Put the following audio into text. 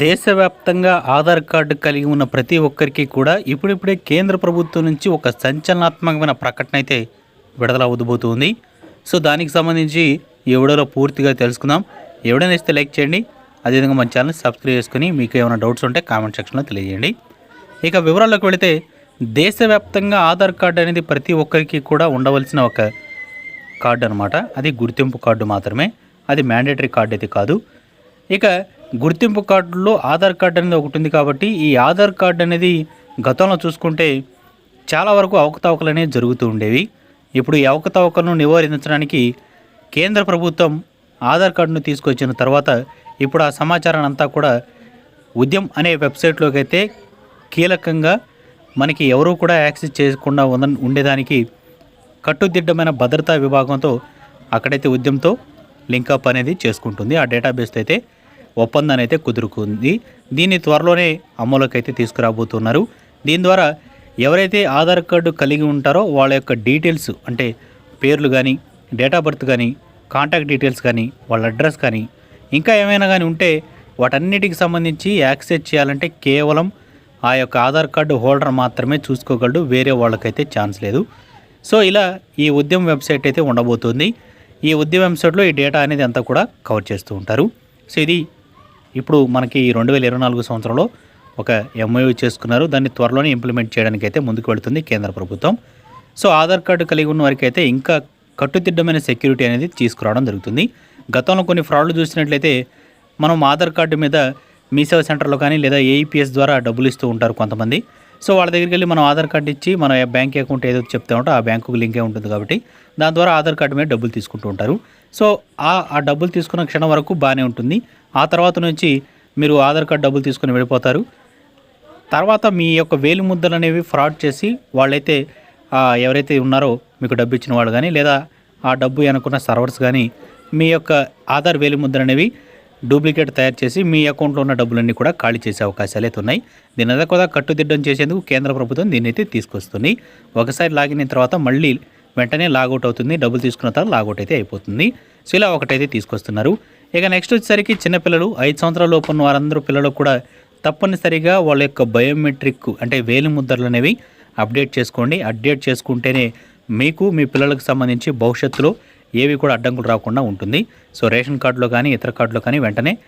దేశవ్యాప్తంగా ఆధార్ కార్డు కలిగి ఉన్న ప్రతి ఒక్కరికి కూడా ఇప్పుడిప్పుడే కేంద్ర ప్రభుత్వం నుంచి ఒక సంచలనాత్మకమైన ప్రకటన అయితే విడుదల అవబోతుంది. సో దానికి సంబంధించి ఎవడోలో పూర్తిగా తెలుసుకుందాం. ఎవడైనా ఇస్తే లైక్ చేయండి. అదేవిధంగా మన ఛానల్ సబ్స్క్రైబ్ చేసుకుని మీకు ఏమైనా డౌట్స్ ఉంటే కామెంట్ సెక్షన్లో తెలియజేయండి. ఇక వివరాల్లోకి వెళితే దేశవ్యాప్తంగా ఆధార్ కార్డు అనేది ప్రతి ఒక్కరికి కూడా ఉండవలసిన ఒక కార్డు అనమాట అది గుర్తింపు కార్డు మాత్రమే. అది మ్యాండేటరీ కార్డు అయితే కాదు. ఇక గుర్తింపు కార్డులో ఆధార్ కార్డు అనేది ఒకటి ఉంది కాబట్టి ఈ ఆధార్ కార్డు అనేది గతంలో చూసుకుంటే చాలా వరకు అవకతవకలు అనేవి జరుగుతూ ఉండేవి. ఇప్పుడు ఈ అవకతవకలను నివారించడానికి కేంద్ర ప్రభుత్వం ఆధార్ కార్డును తీసుకొచ్చిన తర్వాత ఇప్పుడు ఆ సమాచారాన్ని అంతా కూడా ఉద్యమ్ అనే వెబ్సైట్లోకి అయితే కీలకంగా మనకి ఎవరూ కూడా యాక్సెస్ చేయకుండా ఉంద ఉండేదానికి కట్టుదిట్టమైన భద్రతా విభాగంతో అక్కడైతే ఉద్యమంతో లింకప్ అనేది చేసుకుంటుంది. ఆ డేటాబేస్ అయితే ఒప్పందాన్ని అయితే కుదురుకుంది. దీన్ని త్వరలోనే అమలుకి అయితే తీసుకురాబోతున్నారు. దీని ద్వారా ఎవరైతే ఆధార్ కార్డు కలిగి ఉంటారో వాళ్ళ యొక్క డీటెయిల్స్ అంటే పేర్లు కానీ డేట్ ఆఫ్ బర్త్ కానీ కాంటాక్ట్ డీటెయిల్స్ కానీ వాళ్ళ అడ్రస్ కానీ ఇంకా ఏమైనా కానీ ఉంటే వాటన్నిటికి సంబంధించి యాక్సెస్ చేయాలంటే కేవలం ఆ యొక్క ఆధార్ కార్డు హోల్డర్ మాత్రమే చూసుకోగలడు. వేరే వాళ్ళకైతే ఛాన్స్ లేదు. సో ఇలా ఈ ఉద్యమ వెబ్సైట్ అయితే ఉండబోతుంది. ఈ ఉద్యమ వెబ్సైట్లో ఈ డేటా అనేది అంతా కూడా కవర్ చేస్తూ ఉంటారు. సో ఇది ఇప్పుడు మనకి రెండు వేల ఇరవై నాలుగు సంవత్సరంలో ఒక ఎంఓయూ చేసుకున్నారు. దాన్ని త్వరలోనే ఇంప్లిమెంట్ చేయడానికి అయితే ముందుకు వెళుతుంది కేంద్ర ప్రభుత్వం. సో ఆధార్ కార్డు కలిగి ఉన్న వారికి అయితే ఇంకా కట్టుదిట్టమైన సెక్యూరిటీ అనేది తీసుకురావడం జరుగుతుంది. గతంలో కొన్ని ఫ్రాడ్లు చూసినట్లయితే మనం ఆధార్ కార్డు మీద మీ సేవ సెంటర్లో కానీ లేదా ఏఈపిఎస్ ద్వారా డబ్బులు ఇస్తూ ఉంటారు కొంతమంది. సో వాళ్ళ దగ్గరికి వెళ్ళి మనం ఆధార్ కార్డు ఇచ్చి మన బ్యాంక్ అకౌంట్ ఏదో చెప్తా ఉంటే ఆ బ్యాంకుకు లింకే ఉంటుంది కాబట్టి దాని ద్వారా ఆధార్ కార్డు మీద డబ్బులు తీసుకుంటూ ఉంటారు. సో ఆ ఆ డబ్బులు తీసుకున్న క్షణం వరకు బాగానే ఉంటుంది. ఆ తర్వాత నుంచి మీరు ఆధార్ కార్డు డబ్బులు తీసుకుని వెళ్ళిపోతారు. తర్వాత మీ యొక్క వేలు ముద్దలు అనేవి ఫ్రాడ్ చేసి వాళ్ళైతే ఎవరైతే ఉన్నారో మీకు డబ్బు ఇచ్చిన వాళ్ళు కానీ లేదా ఆ డబ్బు అనుకున్న సర్వర్స్ కానీ మీ యొక్క ఆధార్ వేలు ముద్దలు అనేవి డూప్లికేట్ తయారు చేసి మీ అకౌంట్లో ఉన్న డబ్బులన్నీ కూడా ఖాళీ చేసే అవకాశాలు అయితే ఉన్నాయి. దీని అదే కూడా కట్టుదిట్టం చేసేందుకు కేంద్ర ప్రభుత్వం దీన్ని అయితే తీసుకొస్తుంది. ఒకసారి లాగిన్ అయిన తర్వాత మళ్ళీ వెంటనే లాగౌట్ అవుతుంది. డబ్బులు తీసుకున్న తర్వాత లాగౌట్ అయితే అయిపోతుంది. సో ఇలా ఒకటైతే తీసుకొస్తున్నారు. ఇక నెక్స్ట్ వచ్చేసరికి చిన్నపిల్లలు ఐదు సంవత్సరాల లోపు ఉన్న వారందరూ పిల్లలకు కూడా తప్పనిసరిగా వాళ్ళ యొక్క బయోమెట్రిక్ అంటే వేలి ముద్రలు అనేవి అప్డేట్ చేసుకోండి. అప్డేట్ చేసుకుంటేనే మీకు మీ పిల్లలకు సంబంధించి భవిష్యత్తులో ఏవి కూడా అడ్డంకులు రాకుండా ఉంటుంది. సో రేషన్ కార్డులో కానీ ఇతర కార్డులో కానీ వెంటనే